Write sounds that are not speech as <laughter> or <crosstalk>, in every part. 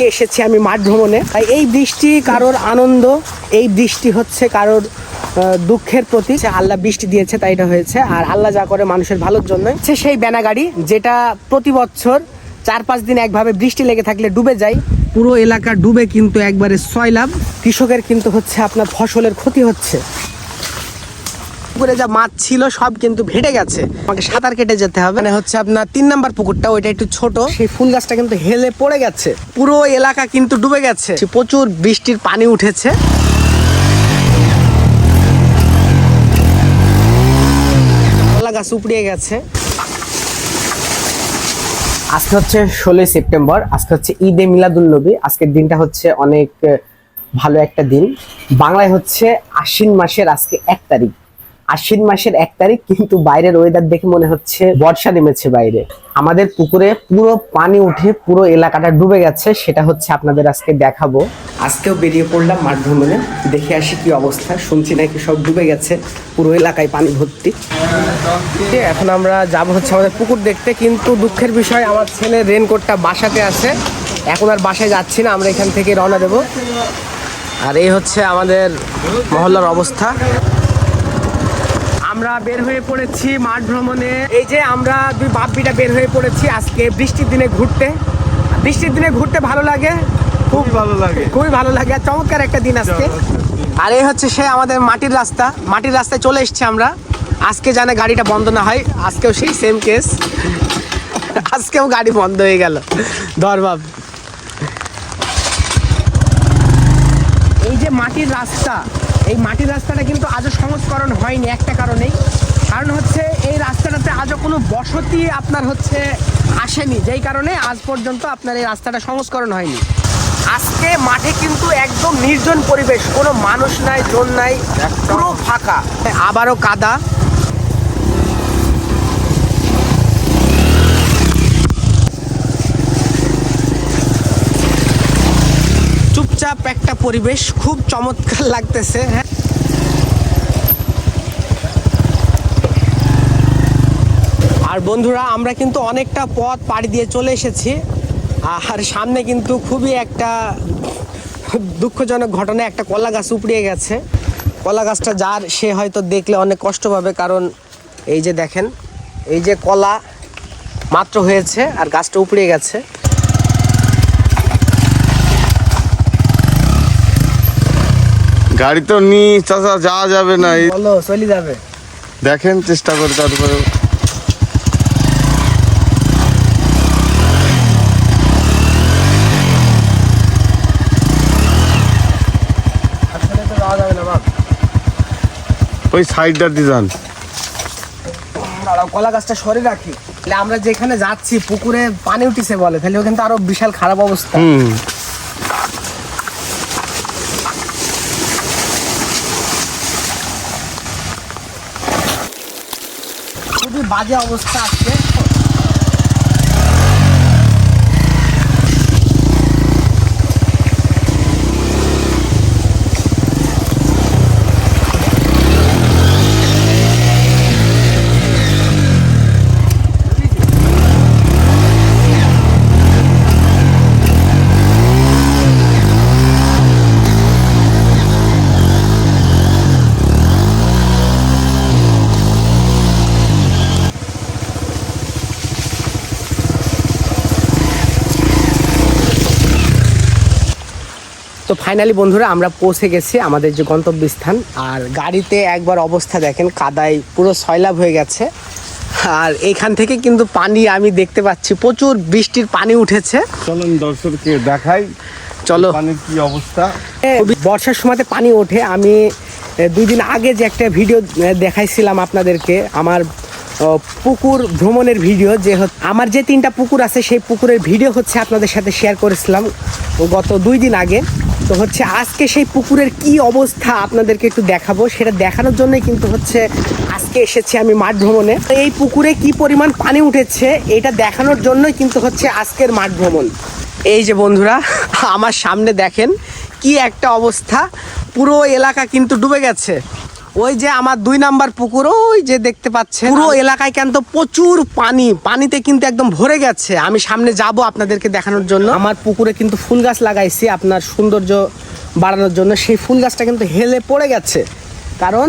আজকে এসেছি আমি মাঠ ভ্রমণে। তাই এই বৃষ্টি কারোর আনন্দ, এই বৃষ্টি হচ্ছে কারোর দুঃখের প্রতি আল্লাহ বৃষ্টি দিয়েছে, তাই এটা হয়েছে। আর আল্লাহ যা করে মানুষের ভালোর জন্য হচ্ছে সেই ব্যানাগাড়ি যেটা প্রতি বছর চার পাঁচ দিন একভাবে বৃষ্টি লেগে থাকলে ডুবে যায়। পুরো এলাকা ডুবে কিন্তু একবারে সয়লাভ কৃষকের কিন্তু হচ্ছে আপনার ফসলের ক্ষতি হচ্ছে। পুকুরে যা মাছ ছিল সব কিন্তু ভেটে গেছে। আমাকে সাঁতার কেটে যেতে হবে। মানে হচ্ছে আপনার তিন নাম্বার পুকুরটা, ওইটা একটু ছোট। সেই ফুল গাছটা কিন্তু হেলে পড়ে গেছে। পুরো এলাকা কিন্তু ডুবে গেছে। প্রচুর বৃষ্টির পানি উঠেছে। গাছ উপড়িয়ে গেছে। আজকে হচ্ছে ষোলোই সেপ্টেম্বর, আজকে হচ্ছে ঈদে মিলাদুল নবী। আজকের দিনটা হচ্ছে অনেক ভালো একটা দিন। বাংলায় হচ্ছে আশ্বিন মাসের আজকে এক তারিখ। আশ্বিন মাসের এক তারিখ কিন্তু বাইরের ওয়েদার দেখে মনে হচ্ছে বর্ষা নেমেছে বাইরে। আমাদের পুকুরে পুরো পানি উঠে পুরো এলাকাটা ডুবে গেছে সেটা হচ্ছে আপনাদের আজকে দেখাবো। আজকেও বেরিয়ে পড়লাম মাঠ ভ্রমণে দেখে আসি কি অবস্থা শুনছি নাকি সব ডুবে গেছে পুরো এলাকায় পানি ভর্তি। এখন আমরা যাব হচ্ছে আমাদের পুকুর দেখতে কিন্তু দুঃখের বিষয় আমার ছেলে রেনকোটটা বাসাতে আছে। এখন আর বাসায় যাচ্ছি না আমরা এখান থেকে রওনা দেব। আর এই হচ্ছে আমাদের মহল্লার অবস্থা। আমরা বের হয়ে পড়েছি মাঠ ভ্রমণে। এই যে আমরা দুই বাপ্পিটা বের হয়ে পড়েছি আজকে বৃষ্টির দিনে ঘুরতে। বৃষ্টির দিনে ঘুরতে ভালো লাগে? খুব ভালো লাগে। খুবই ভালো লাগে। আর চমৎকার একটা দিন আজকে। আর এই হচ্ছে সে আমাদের মাটির রাস্তা। মাটির রাস্তায় চলে এসেছি আমরা। আজকে জানে গাড়িটা বন্ধ না হয়। আজকেও সেই সেম কেস আজকেও গাড়ি বন্ধ হয়ে গেল। ধরবাব এই যে মাটির রাস্তা এই মাটির রাস্তাটা কিন্তু আজও হয়নি একটা কারণেই। কারণ হচ্ছে এই রাস্তাটাতে আজও কোনো বসতি আপনার হচ্ছে আসেনি। যেই কারণে আজ পর্যন্ত আপনার এই রাস্তাটা সংস্করণ হয়নি। আজকে মাঠে কিন্তু একদম নির্জন পরিবেশ। কোনো মানুষ নাই জন নাই, পুরো ফাঁকা। আবারও কাদা। চুপচাপ একটা পরিবেশ, খুব চমৎকার লাগতেছে হ্যাঁ। আর বন্ধুরা আমরা কিন্তু অনেকটা পথ পাড়ি দিয়ে চলে এসেছি। আর সামনে কিন্তু খুবই একটা দুঃখজনক ঘটনা একটা কলা গাছ উপড়িয়ে গেছে। কলা গাছটা যার সে হয়তো দেখলে অনেক কষ্ট পাবে কারণ এই যে দেখেন এই যে কলা মাত্র হয়েছে আর গাছটা উপড়িয়ে গেছে। গাড়ি তো নি চাচা যাওয়া যাবে না বলো চলে যাবে। দেখেন চেষ্টা করে তারপরে আসলে তো যাওয়া যাবে না বাপ ওই সাইডটা দিয়ে যান। দাঁড়াও কলা গাছটা সরে রাখি। তাহলে আমরা যেখানে যাচ্ছি পুকুরে পানি উঠিছে বলে তাহলে ওখানে তো আরও বিশাল খারাপ অবস্থা। হুম। খুবই বাজে অবস্থা আজকে। তো ফাইনালি বন্ধুরা আমরা পৌঁছে গেছি আমাদের যে গন্তব্যস্থান। আর গাড়িতে একবার অবস্থা দেখেন কাদায় পুরো সয়লাভ হয়ে গেছে। আর এইখান থেকে কিন্তু পানি আমি দেখতে পাচ্ছি প্রচুর বৃষ্টির পানি উঠেছে। চলুন দর্শককে দেখাই চলো। পানির কি অবস্থা। বর্ষার সময়তে পানি ওঠে। আমি দুই দিন আগে যে একটা ভিডিও দেখাইছিলাম আপনাদেরকে আমার পুকুর ভ্রমণের ভিডিও যে আমার যে তিনটা পুকুর আছে সেই পুকুরের ভিডিও হচ্ছে আপনাদের সাথে শেয়ার করেছিলাম। গত দুই দিন আগে। তো হচ্ছে আজকে সেই পুকুরের কি অবস্থা আপনাদেরকে একটু দেখাবো। সেটা দেখানোর জন্যই কিন্তু হচ্ছে আজকে এসেছি আমি মাঠ ভ্রমণে। এই পুকুরে কি পরিমাণ পানি উঠেছে এটা দেখানোর জন্যই কিন্তু হচ্ছে আজকের মাঠ ভ্রমণ। এই যে বন্ধুরা, আমার সামনে দেখেন কি একটা অবস্থা। পুরো এলাকা কিন্তু ডুবে গেছে। ওই যে আমার দুই নাম্বার পুকুর ওই যে দেখতে পাচ্ছেন। পুরো এলাকায় কিন্তু প্রচুর পানি পানিতে কিন্তু একদম ভরে গেছে। আমি সামনে যাব আপনাদেরকে দেখানোর জন্য। আমার পুকুরে কিন্তু ফুল গাছ লাগাইছি আপনার সৌন্দর্য বাড়ানোর জন্য। সেই ফুল গাছটা কিন্তু হেলে পড়ে গেছে। কারণ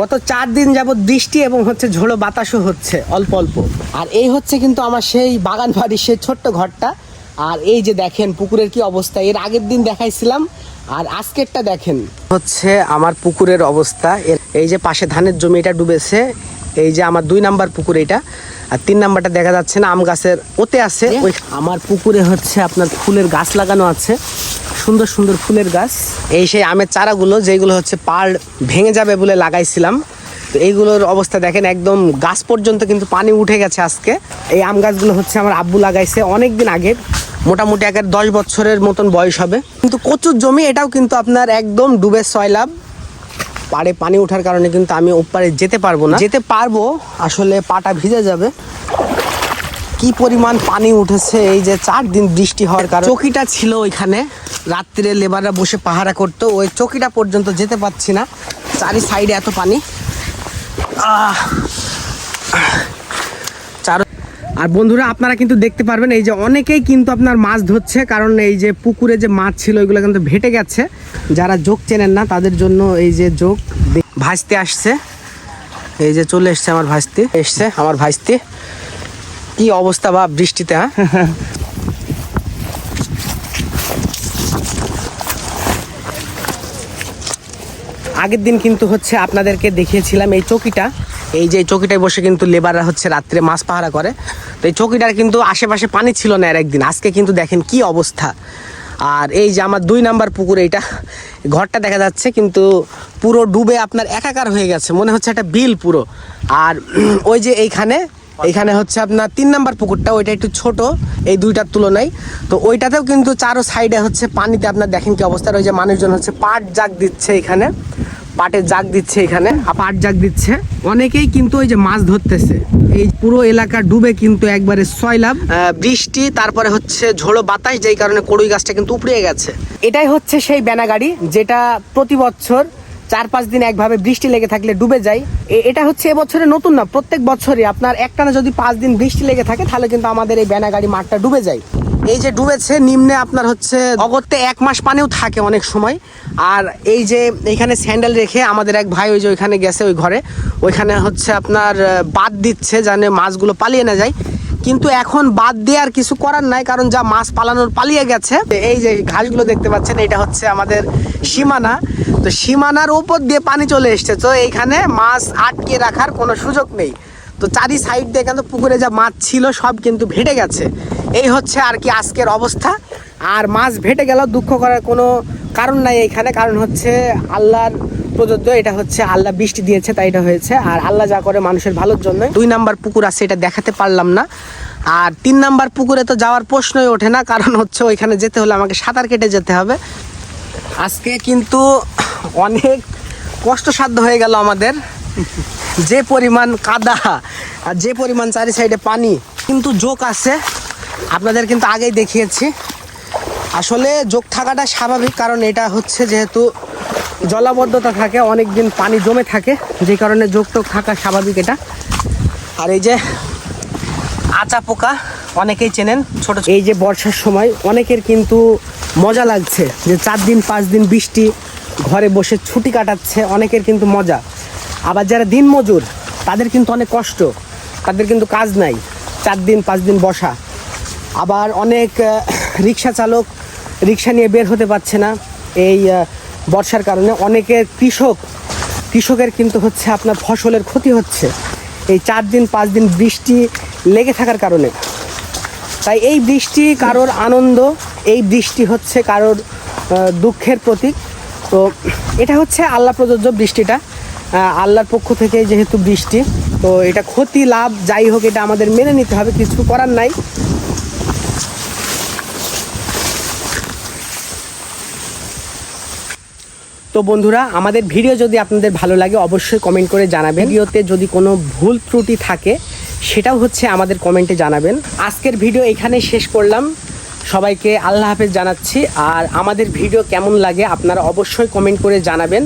গত চার দিন যাবত বৃষ্টি এবং হচ্ছে ঝোড়ো বাতাসও হচ্ছে অল্প অল্প। আর এই হচ্ছে কিন্তু আমার সেই বাগান বাড়ির সেই ছোট্ট ঘরটা। আর এই যে দেখেন পুকুরের কি অবস্থা। এর আগের দিন দেখাইছিলাম আর আজকেরটা দেখেন। হচ্ছে আমার পুকুরের অবস্থা। এই যে পাশে ধানের জমি এটা ডুবেছে এই যে আমার দুই নাম্বার পুকুর এটা। আর তিন নাম্বারটা দেখা যাচ্ছে না আম গাছের ওতে আছে। ওই আমার পুকুরে হচ্ছে আপনার ফুলের গাছ লাগানো আছে। সুন্দর সুন্দর ফুলের গাছ। এই সেই আমের চারাগুলো যেগুলো হচ্ছে পাড় ভেঙে যাবে বলে লাগাইছিলাম। তো এইগুলোর অবস্থা দেখেন একদম গাছ পর্যন্ত কিন্তু পানি উঠে গেছে আজকে। এই আম গাছগুলো হচ্ছে আমার আব্বু লাগাইছে অনেক দিন আগের। মোটামুটি একের দশ বছরের মতন বয়স হবে। কিন্তু কচুর জমি, এটাও কিন্তু আপনার একদম ডুবে সয়লাভ পাড়ে পানি ওঠার কারণে কিন্তু আমি ওপারে যেতে পারব না। যেতে পারব, আসলে পাটা ভিজে যাবে। কি পরিমাণ পানি উঠেছে, এই যে চার দিন বৃষ্টি হওয়ার কারণে। চকিটা ছিল ওইখানে। রাত্রে লেবাররা বসে পাহারা করতো। ওই চকিটা পর্যন্ত যেতে পারছি না। চারি সাইডে এত পানি। আহ! আর বন্ধুরা, আপনারা কিন্তু দেখতে পারবেন এই যে অনেকেই কিন্তু আপনার মাছ ধরছে, কারণ এই যে পুকুরে যে মাছ ছিল, ওইগুলো কিন্তু ভেটে গেছে। যারা যোগ চেনেন না, তাদের জন্য এই যে যোগ ভাসতে আসছে। এই যে চলে এসছে আমার ভাসতে এসছে আমার ভাসতে কি অবস্থা বা বৃষ্টিতে হ্যাঁ? আগের দিন কিন্তু হচ্ছে আপনাদেরকে দেখিয়েছিলাম এই চকিটা। এই যে চকিটায় বসে কিন্তু লেবাররা হচ্ছে রাত্রে মাছ পাহারা করে। তো এই চকিটার কিন্তু আশেপাশে পানি ছিল না আর একদিন। আজকে কিন্তু দেখেন কি অবস্থা। আর এই যে আমার দুই নাম্বার পুকুর এইটা, ঘরটা দেখা যাচ্ছে কিন্তু পুরো ডুবে আপনার একাকার হয়ে গেছে। মনে হচ্ছে একটা বিল পুরো। আর <clears throat> ওই যে এইখানে এইখানে হচ্ছে আপনার তিন নাম্বার পুকুরটা, ওইটা একটু ছোট, এই দুইটার তুলনায়। তো ওইটাতেও কিন্তু চারো সাইডে হচ্ছে পানিতে আপনার দেখেন কি অবস্থা। ওই যে মানুষজন হচ্ছে পাট জাগ দিচ্ছে এখানে। পাটের জাগ দিচ্ছে এখানে। পাট জাগ দিচ্ছে। অনেকেই কিন্তু ওই যে মাছ ধরতেছে। এই পুরো এলাকা ডুবে কিন্তু একবারে সয়লাভ বৃষ্টি তারপরে হচ্ছে ঝোড়ো বাতাস যেই কারণে কড়ুই গাছটা কিন্তু উপড়ে গেছে। এটাই হচ্ছে সেই ব্যানাগাড়ি যেটা প্রতি বছর চার পাঁচ দিন একভাবে বৃষ্টি লেগে থাকলে ডুবে যায়। এটা হচ্ছে এবছরে নতুন না প্রত্যেক বছরই আপনার একটানা যদি পাঁচ দিন বৃষ্টি লেগে থাকে তাহলে কিন্তু আমাদের এই ব্যানাগাড়ি মাঠটা ডুবে যায়। এই যে ডুবেছে, নিম্নে আপনার হচ্ছে অগত্যে এক মাস পানিও থাকে অনেক সময়। আর এই যে এইখানে স্যান্ডেল রেখে আমাদের এক ভাই ওই যে ওইখানে গেছে ওই ঘরে। ওইখানে হচ্ছে আপনার বাদ দিচ্ছে জানে মাছগুলো পালিয়ে না যায়। কিন্তু এখন বাদ দিয়ে আর কিছু করার নাই, কারণ যা মাছ পালানোর পালিয়ে গেছে। এই যে ঘাসগুলো দেখতে পাচ্ছেন, এটা হচ্ছে আমাদের সীমানা। তো সীমানার ওপর দিয়ে পানি চলে এসছে। তো এইখানে মাছ আটকে রাখার কোনো সুযোগ নেই। তো চারি সাইড দিয়ে কিন্তু পুকুরে যা মাছ ছিল সব কিন্তু ভেটে গেছে। এই হচ্ছে আর কি আজকের অবস্থা। আর মাছ ভেটে গেল, দুঃখ করার কোনো কারণ নাই এখানে। কারণ হচ্ছে আল্লাহর প্রযোজ্য, এটা হচ্ছে আল্লাহ বৃষ্টি দিয়েছে, তাই এটা হয়েছে। আর আল্লাহ যা করে মানুষের ভালোর জন্য। দুই নাম্বার পুকুর আছে, এটা দেখাতে পারলাম না। আর তিন নাম্বার পুকুরে তো যাওয়ার প্রশ্নই ওঠে না, কারণ হচ্ছে ওইখানে যেতে হলে আমাকে সাঁতার কেটে যেতে হবে। আজকে কিন্তু অনেক কষ্টসাধ্য হয়ে গেল আমাদের। যে পরিমাণ কাদা আর যে পরিমাণ চারি সাইডে পানি, কিন্তু যোগ আছে। আপনাদের কিন্তু আগেই দেখিয়েছি। আসলে যোগ থাকাটা স্বাভাবিক, কারণ এটা হচ্ছে যেহেতু জলাবদ্ধতা থাকে অনেক দিন পানি জমে থাকে, যে কারণে যোগ টোক থাকা স্বাভাবিক এটা। আর এই যে আচা পোকা, অনেকেই চেনেন ছোট- এই যে বর্ষার সময় অনেকের কিন্তু মজা লাগছে, যে চার দিন, পাঁচ দিন বৃষ্টি, ঘরে বসে ছুটি কাটাচ্ছে, অনেকের কিন্তু মজা। আবার যারা দিন মজুর, তাদের কিন্তু অনেক কষ্ট, তাদের কিন্তু কাজ নাই, চার দিন, পাঁচ দিন বসা। আবার অনেক রিক্সা চালক, রিক্সা নিয়ে বের হতে পারছে না এই বর্ষার কারণে। অনেকের কৃষক, কৃষকের কিন্তু হচ্ছে আপনার ফসলের ক্ষতি হচ্ছে। এই চার দিন, পাঁচ দিন বৃষ্টি লেগে থাকার কারণে। তাই এই বৃষ্টি কারোর আনন্দ, এই বৃষ্টি হচ্ছে কারোর দুঃখের প্রতীক। তো এটা হচ্ছে আল্লাহ প্রযোজ্য বৃষ্টিটা। আল্লাহর পক্ষ থেকে যেহেতু বৃষ্টি, তো এটা ক্ষতি, লাভ, যাই হোক, এটা আমাদের মেনে নিতে হবে, কিছু করার নাই। তো বন্ধুরা, আমাদের ভিডিও যদি আপনাদের ভালো লাগে, অবশ্যই কমেন্ট করে জানাবেন। ভিডিওতে যদি কোনো ভুল ত্রুটি থাকে, সেটাও হচ্ছে আমাদের কমেন্টে জানাবেন। আজকের ভিডিও এখানে শেষ করলাম। সবাইকে আল্লাহ হাফেজ জানাচ্ছি। আর আমাদের ভিডিও কেমন লাগে, আপনারা অবশ্যই কমেন্ট করে জানাবেন।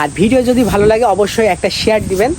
আর ভিডিও যদি ভালো লাগে অবশ্যই একটা শেয়ার দিবেন।